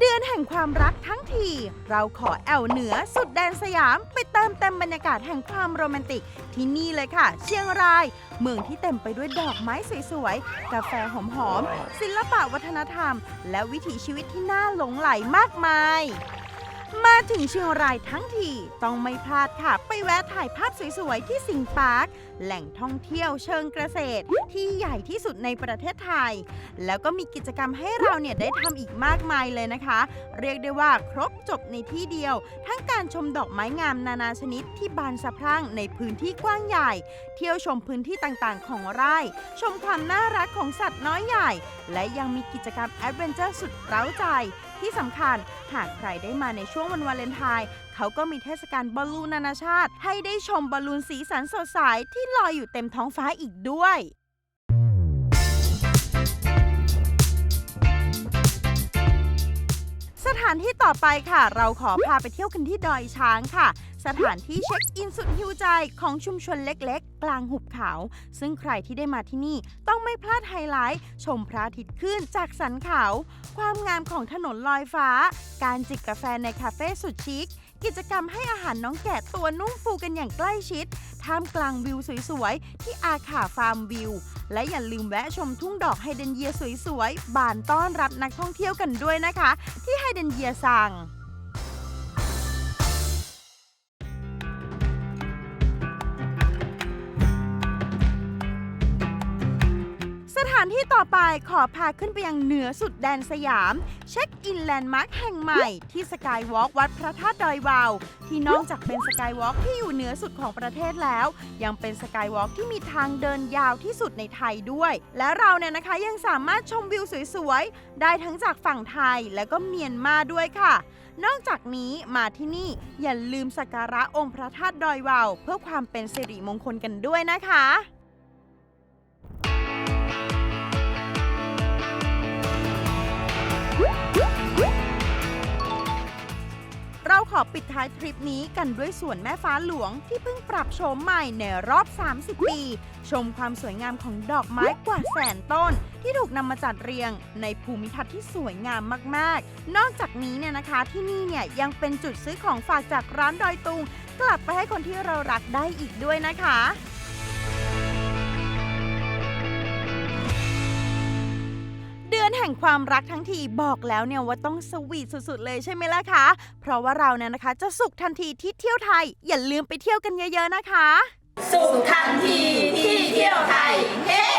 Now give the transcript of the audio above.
เดือนแห่งความรักทั้งที เราขอแอวเหนือสุดแดนสยาม ไปเติมเต็มบรรยากาศแห่งความโรแมนติก ที่นี่เลยค่ะ เชียงราย เมืองที่เต็มไปด้วยดอกไม้สวยๆ กาแฟหอมๆ ศิลปะวัฒนธรรม และวิถีชีวิตที่น่าหลงไหลมากมาย มาถึงเชียงรายทั้งที ต้องไม่พลาดค่ะ แวะถ่ายภาพสวยๆ ที่สิงปาร์ค แหล่งท่องเที่ยวเชิงเกษตร ที่ใหญ่ที่สุดในประเทศไทย แล้วก็มีกิจกรรมให้เราเนี่ยได้ทำอีกมากมายเลยนะคะ เรียกได้ว่าครบจบในที่เดียว ทั้งการชมดอกไม้งามนานาชนิดที่บานสะพรั่งในพื้นที่กว้างใหญ่ เที่ยวชมพื้นที่ต่างๆ ของไร่ ชมความน่ารักของสัตว์น้อยใหญ่ และยังมีกิจกรรมแอดเวนเจอร์สุดเร้าใจ ที่สำคัญหากใครได้มาในช่วงวันวาเลนไทน์ เขาก็มีเทศกาลบอลลูนนานาชาติ ให้ได้ชมบอลลูนสีสันสดใสที่ลอยอยู่เต็มท้องฟ้าอีกด้วยสถานที่ต่อไปค่ะ เราขอพาไปเที่ยวกันที่ดอยช้างค่ะ สถานที่เช็คอินสุดฮิวใจของชุมชนเล็กๆ กลางหุบเขา ซึ่งใครที่ได้มาที่นี่ต้องไม่พลาดไฮไลท์ ชมพระอาทิตย์ขึ้นจากสันเขา ความงามของถนนลอยฟ้า การจิบกาแฟในคาเฟ่สุดชิค กิจกรรมให้อาหารน้องแกะตัวนุ่มฟูกันอย่างใกล้ชิด ท่ามกลางวิวสวยๆ ที่อาขาฟาร์มวิว และอย่าลืมแวะชมทุ่งดอกไฮเดรนเยียสวยๆ บานต้อนรับนักท่องเที่ยวกันด้วยนะคะ ที่ไฮเดรนเยียสั่งสถานที่ต่อไปขอพาขึ้นไปยังเหนือสุดแดนสยาม เช็ค อินแลนด์มาร์คแห่งใหม่ที่สกายวอล์กวัดพระธาตุดอยวาว ที่นอกจากเป็นสกายวอล์กที่อยู่เหนือสุดของประเทศแล้ว ยังเป็นสกายวอล์กที่มีทางเดินยาวที่สุดในไทยด้วย และเราเนี่ยนะคะยังสามารถชมวิวสวยๆ ได้ทั้งจากฝั่งไทยและก็เมียนมาด้วยค่ะ นอกจากนี้มาที่นี่อย่าลืมสักการะองค์พระธาตุดอยวาว เพื่อความเป็นสิริมงคลกันด้วยนะคะ ปิดท้ายทริปนี้กันด้วยสวนแม่ฟ้าหลวงที่เพิ่งปรับโฉมใหม่ในรอบ 30 ปี ชมความสวยงามของดอกไม้กว่าแสนต้น ที่ถูกนำมาจัดเรียงในภูมิทัศน์ที่สวยงามมาก ๆ นอกจากนี้เนี่ยนะคะที่นี่เนี่ยยังเป็นจุดซื้อของฝากจากร้านดอยตุง กลับไปให้คนที่เรารักได้อีกด้วยนะคะ แห่งความรักทั้งทีบอกแล้วเนี่ยว่าต้องสวีทสุดๆ เลยใช่ไหมล่ะคะ เพราะว่าเราเนี่ยนะคะ จะสุขทันทีที่เที่ยวไทย อย่าลืมไปเที่ยวกันเยอะๆนะคะ สุขทันทีที่เที่ยวไทยเฮ้